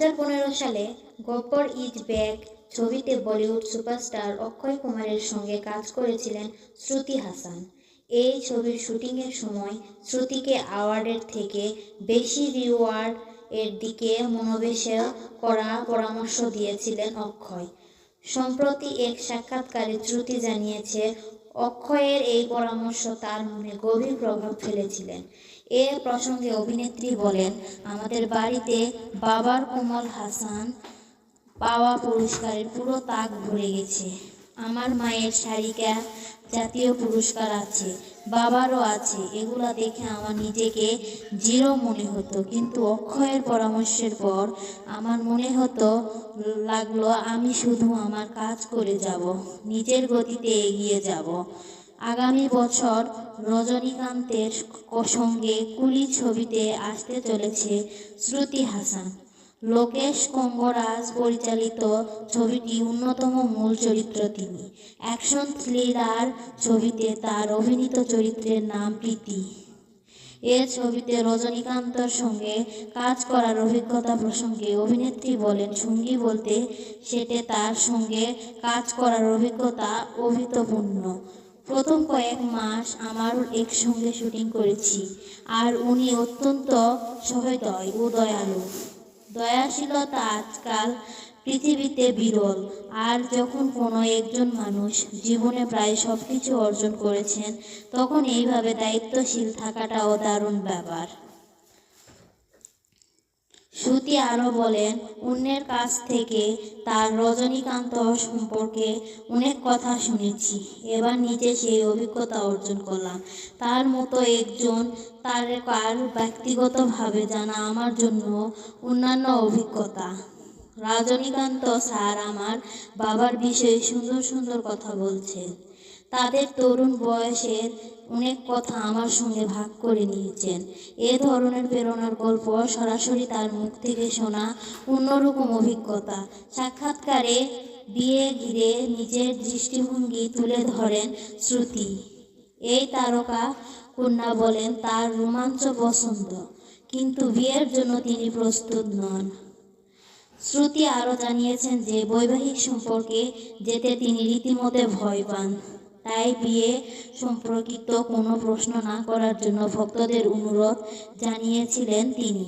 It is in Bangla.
সালে গব্বর ইজ ব্যাক ছবিতে বলিউড সুপারস্টার অক্ষয় কুমারের সঙ্গে কাজ করেছিলেন শ্রুতি হাসান। এই ছবির শুটিংয়ের সময় শ্রুতিকে অ্যাওয়ার্ডের থেকে বেশি রিওয়ার্ড এর দিকে মনোবেশ করা পরামর্শ দিয়েছিলেন অক্ষয়। সম্প্রতি এক সাক্ষাৎকারে শ্রুতি জানিয়েছে অক্ষয়ের এই পরামর্শ তার মনে গভীর প্রভাব ফেলেছিলেন। এ প্রসঙ্গে অভিনেত্রী বলেন, আমাদের বাড়িতে বাবার কোমল হাসান পাওয়া পুরস্কারের পুরো তাক ভরে গেছে। আমার মায়ের শাড়িকা জাতীয় পুরস্কার আছে। বাবারও আছে, এগুলা দেখে আমার নিজেকে জিরো মনে হতো। কিন্তু অক্ষয়ের পরামর্শের পর আমার মনে হতো, লাগল আমি শুধু আমার কাজ করে যাব, নিজের গতিতে এগিয়ে যাব। আগামী বছর রজনীকান্তের সঙ্গে কুলি ছবিতে আসতে চলেছে শ্রুতি হাসান। লোকেশ কঙ্গরাজ পরিচালিত ছবিটি অন্যতম মূল চরিত্র তিনি। অ্যাকশন থ্রিলার ছবিতে তার অভিনীত চরিত্রের নাম প্রীতি। এ ছবিতে রজনীকান্তর সঙ্গে কাজ করার অভিজ্ঞতা প্রসঙ্গে অভিনেত্রী বলেন, সঙ্গী বলতে সেটে তার সঙ্গে কাজ করার অভিজ্ঞতা অভূতপূর্ণ। প্রথম কয়েক মাস আমার একসঙ্গে শুটিং করেছি, আর উনি অত্যন্ত সহৃদয় ও দয়ালু। দয়াশীলতা আজকাল পৃথিবীতে বিরল। আর যখন কোনো একজন মানুষ জীবনে প্রায় সব কিছু অর্জন করেছেন, তখন এইভাবে দায়িত্বশীল থাকাটাও দারুণ ব্যাপার। শ্রুতি আরও বলেন, অন্যের কাছ থেকে তার রজনীকান্ত সম্পর্কে অনেক কথা শুনেছি। এবার নিজে সেই অভিজ্ঞতা অর্জন করলাম। তার মতো একজন তারকার ব্যক্তিগতভাবে জানা আমার জন্য অন্যান্য অভিজ্ঞতা। রজনীকান্ত স্যার আমার বাবার বিষয়ে সুন্দর সুন্দর কথা বলছেন। তাদের তরুণ বয়সের অনেক কথা আমার সঙ্গে ভাগ করে নিয়েছেন। এ ধরনের প্রেরণার গল্প সরাসরি তার মুখ থেকে শোনা অন্যরকম অভিজ্ঞতা। সাক্ষাৎকারে বিয়ে ঘিরে নিজের দৃষ্টিভঙ্গি তুলে ধরেন শ্রুতি। এই তারকা কন্যা বলেন, তার রোমাঞ্চ পছন্দ কিন্তু বিয়ের জন্য তিনি প্রস্তুত নন। শ্রুতি আরও জানিয়েছেন যে, বৈবাহিক সম্পর্কে যেতে তিনি রীতিমতো ভয় পান। তাই বিয়ে সম্পর্কিত কোনো প্রশ্ন না করার জন্য ভক্তদের অনুরোধ জানিয়েছিলেন তিনি।